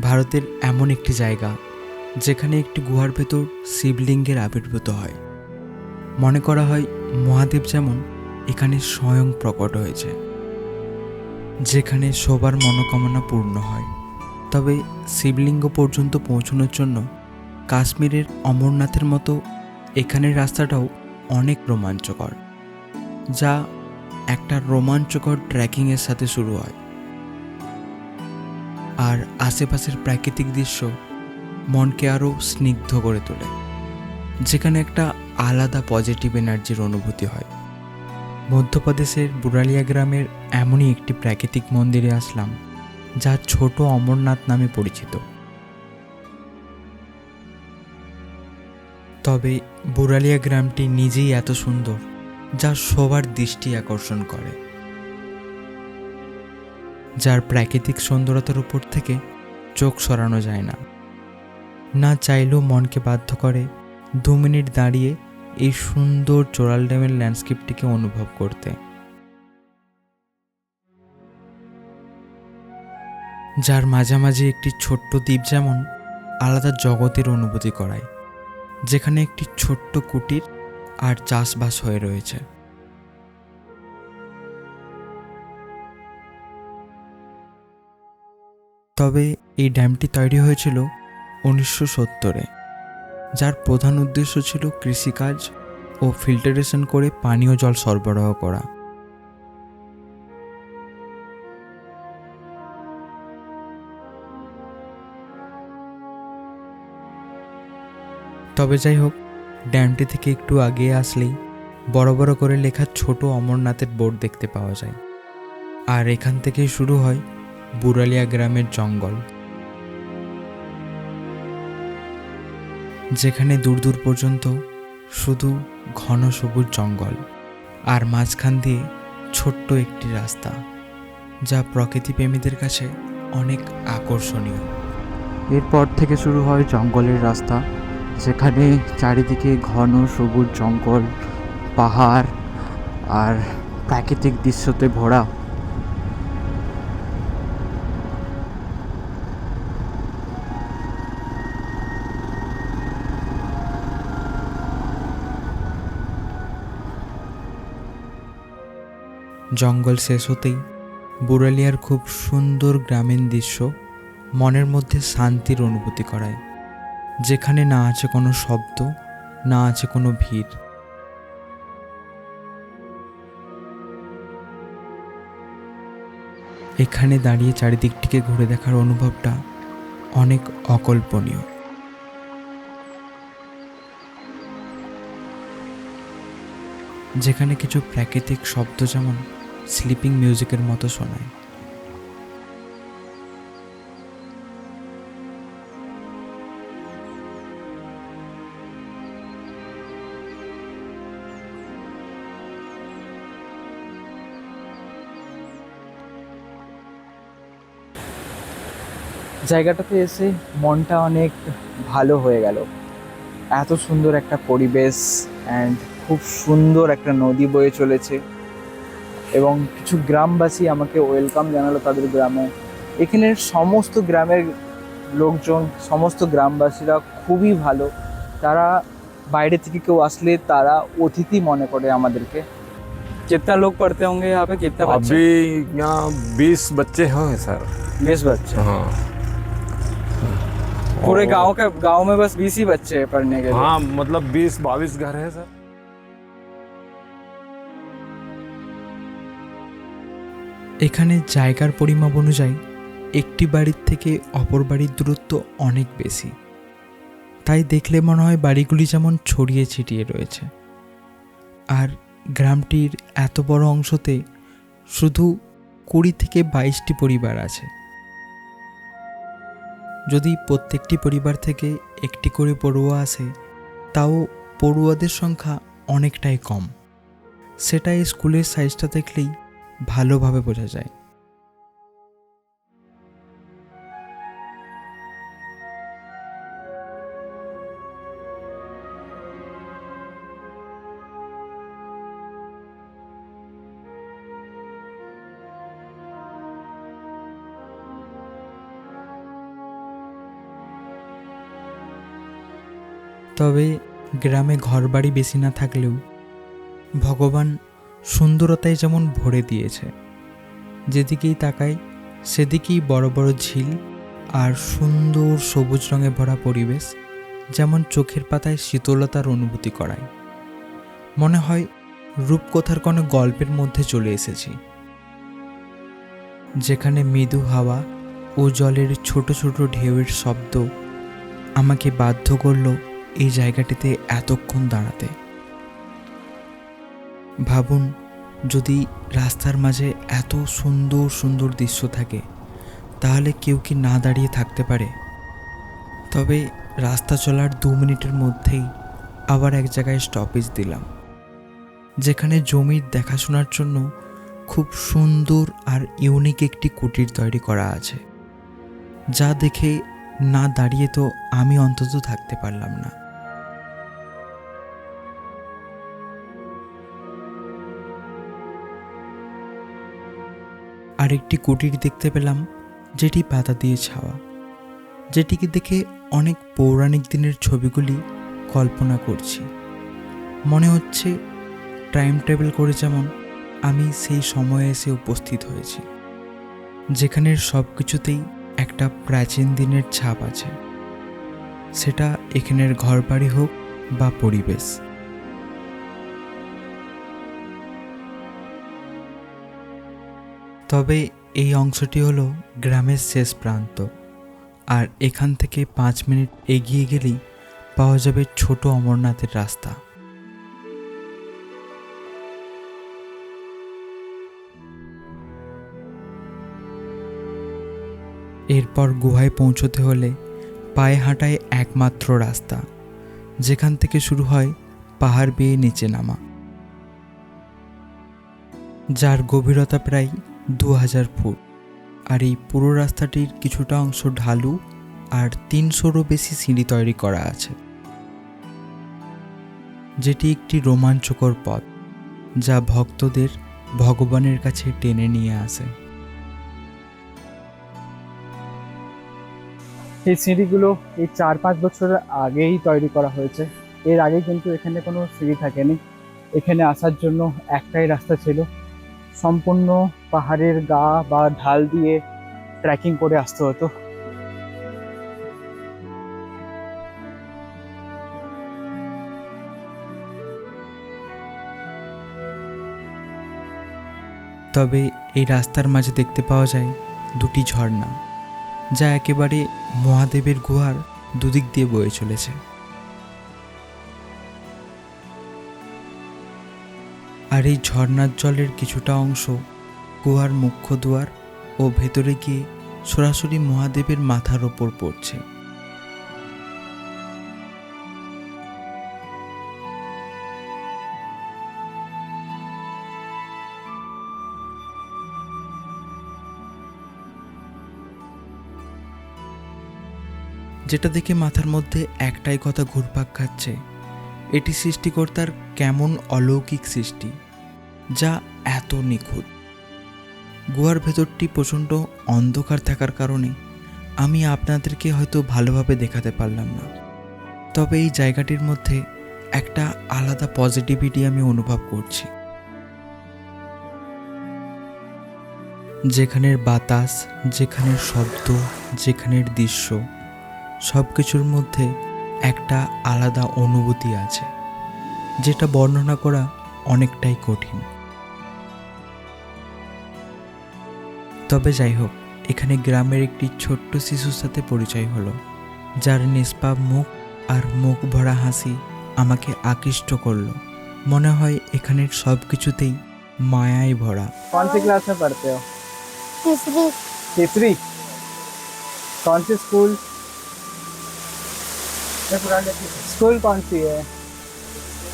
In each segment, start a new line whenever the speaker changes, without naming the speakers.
ভারতের এমন একটি জায়গা যেখানে একটি গুহার ভেতর শিবলিঙ্গের আবির্ভূত হয়। মনে করা হয় মহাদেব যেমন এখানে স্বয়ং প্রকট হয়েছে, যেখানে সবার মনোকামনা পূর্ণ হয়। তবে শিবলিঙ্গ পর্যন্ত পৌঁছানোর জন্য কাশ্মীরের অমরনাথের মতো এখানের রাস্তাটাও অনেক রোমাঞ্চকর, যা একটা রোমাঞ্চকর ট্রেকিংয়ের সাথে শুরু হয়। আর আশেপাশের প্রাকৃতিক দৃশ্য মনকে আরও স্নিগ্ধ করে তোলে, যেখানে একটা আলাদা পজিটিভ এনার্জির অনুভূতি হয়। মধ্যপ্রদেশের বুরালিয়া গ্রামের এমনই একটি প্রাকৃতিক মন্দিরে আসলাম, যা ছোট অমরনাথ নামে পরিচিত। তবে বুরালিয়া গ্রামটি নিজেই এত সুন্দর, যা সবার দৃষ্টি আকর্ষণ করে। যার প্রাকৃতিক সুন্দরতার উপর থেকে চোখ সরানো যায় না। না চাইলেও মনকে বাধ্য করে দু মিনিট দাঁড়িয়ে এই সুন্দর চোরাল ড্যামের ল্যান্ডস্কেপটিকে অনুভব করতে। যার মাঝামাঝি একটি ছোট্ট দ্বীপ যেমন আলাদা জগতের অনুভূতি করায়, যেখানে একটি ছোট্ট কুটির আর চাষবাস হয়ে রয়েছে। তবে এই ড্যামটি তৈরি হয়েছিল উনিশশো সত্তরে, যার প্রধান উদ্দেশ্য ছিল কৃষিকাজ ও ফিল্টারেশন করে পানীয় জল সরবরাহ করা। তবে যাই হোক, ড্যামটি থেকে একটু আগিয়ে আসলেই বড় বড় করে লেখা ছোট অমরনাথের বোর্ড দেখতে পাওয়া যায়। আর এখান থেকেই শুরু হয় বুরালিয়া গ্রামের জঙ্গল। যেখানে দূর দূর পর্যন্ত শুধু ঘন সবুজ জঙ্গল, আর মাঝখান দিয়ে ছোট্ট একটি রাস্তা, যা প্রকৃতিপ্রেমীদের কাছে অনেক আকর্ষণীয়।
এরপর থেকে শুরু হয় জঙ্গলের রাস্তা, যেখানে চারিদিকে ঘন সবুজ জঙ্গল, পাহাড়, আর প্রাকৃতিক দৃশ্যতে ভরা
জঙ্গল শেষ হতেই বুরালিয়ার খুব সুন্দর গ্রামীণ দৃশ্য মনের মধ্যে শান্তির অনুভূতি করায়। যেখানে না আছে কোনো শব্দ, না আছে কোনো ভিড়। এখানে দাঁড়িয়ে চারিদিকটিকে ঘুরে দেখার অনুভবটা অনেক অকল্পনীয়। যেখানে কিছু প্রাকৃতিক শব্দ যেমন স্লিপিং মিউজিকের মতো শোনায়।
জায়গাটাতে এসে মনটা অনেক ভালো হয়ে গেল। এত সুন্দর একটা পরিবেশ অ্যান্ড খুব সুন্দর একটা নদী বয়ে চলেছে। এবং কিছু গ্রামবাসী আমাকে ওয়েলকাম জানালো তাদের গ্রামে এখানের সমস্ত গ্রামের লোকজন সমস্ত গ্রামবাসীরা খুবই ভালো তারা বাইরে থেকে কেউ আসলে তারা অতিথি মনে করে আমাদেরকে कितना लोग पढ़ते होंगे यहाँ पे कितना बच्चे
अभी यहाँ बीस बच्चे हैं सर
बीस बच्चे
हाँ
पूरे
और-
गांव के गांव में बस बीस ही बच्चे हैं पढ़ने के लिए
हाँ मतलब बीस बाईस घर है सर
এখানে জায়গার পরিমাপ অনুযায়ী একটি বাড়ির থেকে অপর বাড়ির দূরত্ব অনেক বেশি। তাই দেখলে মনে হয় বাড়িগুলি যেমন ছড়িয়ে ছিটিয়ে রয়েছে। আর গ্রামটির এত বড় অংশতে শুধু কুড়ি থেকে বাইশটি পরিবার আছে। যদি প্রত্যেকটি পরিবার থেকে একটি করে পড়ুয়া আসে, তাও পড়ুয়াদের সংখ্যা অনেকটাই কম। সেটা এই স্কুলের সাইজটা দেখলেই ভালোভাবে বোঝা যায়। তবে গ্রামে ঘরবাড়ি বেশি না থাকলেও ভগবান সুন্দরতায় যেমন ভরে দিয়েছে। যেদিকেই তাকাই, সেদিকেই বড় বড় ঝিল আর সুন্দর সবুজ রঙে ভরা পরিবেশ যেমন চোখের পাতায় শীতলতার অনুভূতি করায়। মনে হয় রূপকথার কোনো গল্পের মধ্যে চলে এসেছি। যেখানে মৃদু হাওয়া ও জলের ছোট ছোট ঢেউয়ের শব্দ আমাকে বাধ্য করল এই জায়গাটিতে এতক্ষণ দাঁড়াতে। ভাবুন, যদি রাস্তার মাঝে এত সুন্দর সুন্দর দৃশ্য থাকে, তাহলে কেউ কি না দাঁড়িয়ে থাকতে পারে? তবে রাস্তা চলার দু মিনিটের মধ্যেই আবার এক জায়গায় স্টপেজ দিলাম, যেখানে জমির দেখাশোনার জন্য খুব সুন্দর আর ইউনিক একটি কুটির তৈরি করা আছে। যা দেখে না দাঁড়িয়ে তো আমি অন্তত থাকতে পারলাম না। আরেকটি কুটির দেখতে পেলাম, যেটি পাতা দিয়ে ছাওয়া। যেটিকে দেখে অনেক পৌরাণিক দিনের ছবিগুলি কল্পনা করছি। মনে হচ্ছে টাইম টেবিল করে যেমন আমি সেই সময়ে এসে উপস্থিত হয়েছি যেখানের সব কিছুতেই একটা প্রাচীন দিনের ছাপ আছে। সেটা এখানের ঘরবাড়ি হোক বা পরিবেশ। তবে এই অংশটি হলো গ্রামের শেষ প্রান্ত। আর এখান থেকে পাঁচ মিনিট এগিয়ে গেলেই পাওয়া যাবে ছোট অমরনাথের রাস্তা। এরপর গুহায় পৌঁছতে হলে পায়ে হাঁটায় একমাত্র রাস্তা। যেখান থেকে শুরু হয় পাহাড় বেয়ে নিচে নামা। যার গভীরতা প্রায় দু হাজার ফুট। আর এই পুরো রাস্তাটির কিছুটা অংশ ঢালু আর তিনশোরও বেশি সিঁড়ি তৈরি করা আছে। যেটি একটি রোমাঞ্চকর পথ, যা ভক্তদের ভগবানের কাছে টেনে নিয়ে আসে।
এই সিঁড়িগুলো এই চার পাঁচ বছর আগেই তৈরি করা হয়েছে। এর আগে কিন্তু এখানে কোনো সিঁড়ি থাকেনি। এখানে আসার জন্য একটাই রাস্তা ছিল। সম্পূর্ণ পাহাড়ের গা বা ঢাল দিয়ে ট্রেকিং করে আসতে হতো।
তবে এই রাস্তার মাঝে দেখতে পাওয়া যায় দুটি ঝর্ণা, যা একেবারে মহাদেবের গুহার দুদিক দিয়ে বয়ে চলেছে। আর এই ঝর্ণার জলের কিছুটা অংশ গুহার মুখ্য দুয়ার ও ভেতরে গিয়ে সরাসরি মহাদেবের মাথার ওপর পড়ছে। যেটা দেখে মাথার মধ্যে একটাই কথা ঘুরপাক খাচ্ছে, এটি সৃষ্টিকর্তার কেমন অলৌকিক সৃষ্টি, যা এত নিখুঁত। গুহার ভেতরটি প্রচণ্ড অন্ধকার থাকার কারণে আমি আপনাদেরকে হয়তো ভালোভাবে দেখাতে পারলাম না। তবে এই জায়গাটির মধ্যে একটা আলাদা পজিটিভিটি আমি অনুভব করছি। যেখানের বাতাস, যেখানের শব্দ, যেখানের দৃশ্য সব কিছুর মধ্যে একটা আলাদা অনুভূতি আছে, যেটা বর্ণনা করা অনেকটাই কঠিন। তবে যাই হোক এখানে গ্রামের একটি ছোট্ট শিশুর সাথে পরিচয় হলো যার নিষ্পাপ মুখ আর মুখ ভরা হাসি আমাকে আকৃষ্ট করলো মনে হয় এখানের সব কিছুতেই মায়ায় ভরা
कौन सी क्लास में पढ़ते हो
तीसरी
तीसरी कौन सी स्कूल स्कूल कौन सी है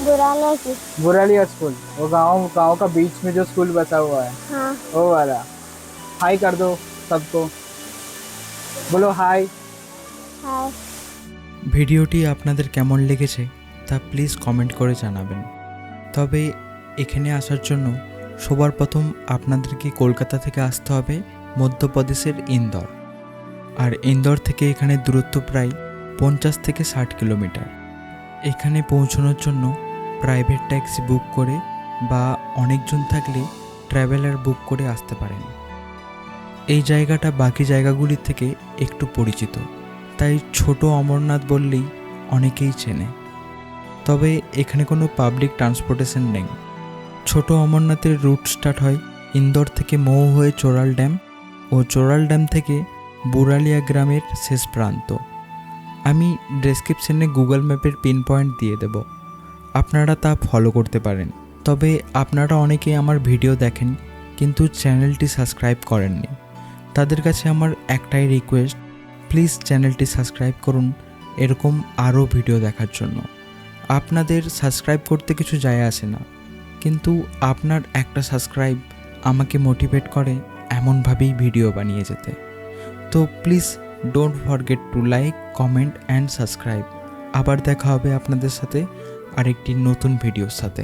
बुराने की
बुरालिया स्कूल वो गांव गांव का बीच में जो स्कूल बसा हुआ है
हाँ
वो वाला हाय कर दो सबको बोलो हाय
हाय
ভিডিওটি আপনাদের কেমন লেগেছে তা প্লিজ কমেন্ট করে জানাবেন তবে এখানে আসার জন্য সবার প্রথম আপনাদেরকে কলকাতা থেকে আসতে হবে মধ্যপ্রদেশের ইন্দোর আর ইন্দোর থেকে এখানে দূরত্ব প্রায় পঞ্চাশ থেকে ষাট কিলোমিটার এখানে পৌঁছানোর জন্য প্রাইভেট ট্যাক্সি বুক করে বা অনেকজন থাকলে ট্রাভেলার বুক করে আসতে পারেন এই জায়গাটা বাকি জায়গাগুলির থেকে একটু পরিচিত, তাই ছোট অমরনাথ বললেই অনেকেই চেনে। তবে এখানে কোনো পাবলিক ট্রান্সপোর্টেশন নেই। ছোট অমরনাথের রুট স্টার্ট হয় ইন্দোর থেকে মৌ হয়ে চোরাল ড্যাম ও চোরাল ড্যাম থেকে বুরালিয়া গ্রামের শেষ প্রান্ত। আমি ডেসক্রিপশনে গুগল ম্যাপের পিন পয়েন্ট দিয়ে দেব। আপনারা তা ফলো করতে পারেন। তবে আপনারা অনেকেই আমার ভিডিও দেখেন, কিন্তু চ্যানেলটি সাবস্ক্রাইব করেননি। তাদের কাছে আমার একটাই রিকোয়েস্ট প্লিজ চ্যানেলটি সাবস্ক্রাইব করুন এরকম আরও ভিডিও দেখার জন্য। আপনাদের সাবস্ক্রাইব করতে কিছু যায় আসে না, কিন্তু আপনার একটা সাবস্ক্রাইব আমাকে মোটিভেট করে এমনভাবেই ভিডিও বানিয়ে যেতে। তো please don't forget to like comment and subscribe আবার দেখা হবে আপনাদের সাথে আরেকটি নতুন ভিডিওর সাথে।